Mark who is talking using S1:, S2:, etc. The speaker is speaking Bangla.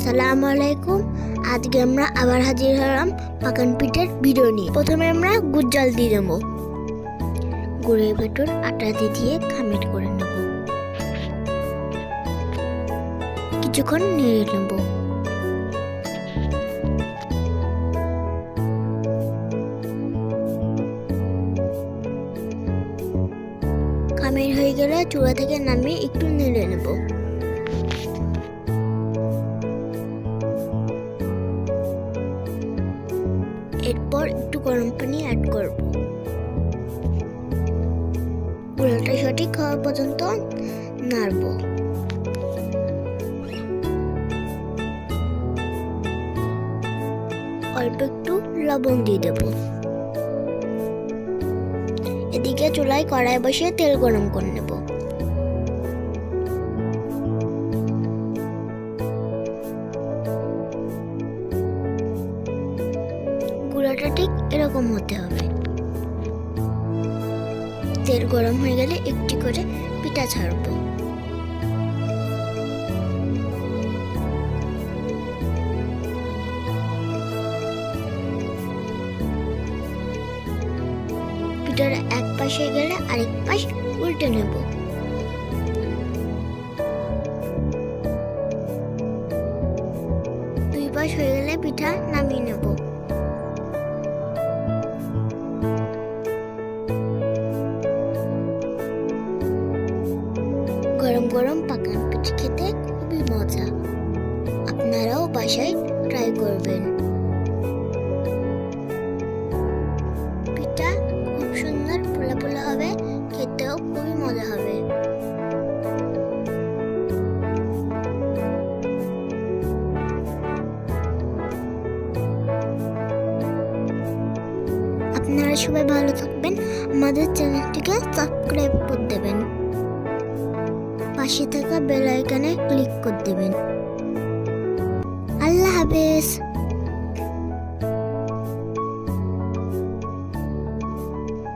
S1: আসসালামু আলাইকুম। আজকে আমরা আবার হাজির হলাম পাকান পিঠের ভিডিও নিয়ে প্রথমে আমরা গুড় জল দিয়ে দেবো। গুড়ের ভেতর আটা দিয়ে দিয়ে খামির করে নেব। কিছুক্ষণ নেড়ে নেব। খামির হয়ে গেলে চূড়া থেকে নামিয়ে একটু নেড়ে নেব। এরপর একটু গরম পানি অ্যাড করব। গুঁড়োটা সঠিক হওয়া পর্যন্ত নাড়ব। অল্প একটু লবণ দিয়ে দেব। এদিকে চুলায় কড়াই বসিয়ে তেল গরম করে নেব। গুঁড়োটা ঠিক এরকম হতে হবে। তেল গরম হয়ে গেলে একটি করে পিঠা ছাড়বো। পিঠার এক পাশে গেলে আরেক পাশ উল্টে নেব। দুই পাশ হয়ে গেলে পিঠা নামিয়ে নেব। গরম পাকান পিঠে খেতে খুবই মজা। আপনারাও বাসায় ট্রাই করবেন। পিঠা খুব সুন্দর পোলা পোলা হবে, খেতেও খুবই মজা হবে। আপনারা সবাই ভালো থাকবেন। আমাদের চ্যানেলটিকে সাবস্ক্রাইব পাশে থাকা বেল আইকনে ক্লিক করে দেবেন। আল্লাহ হাফেজ।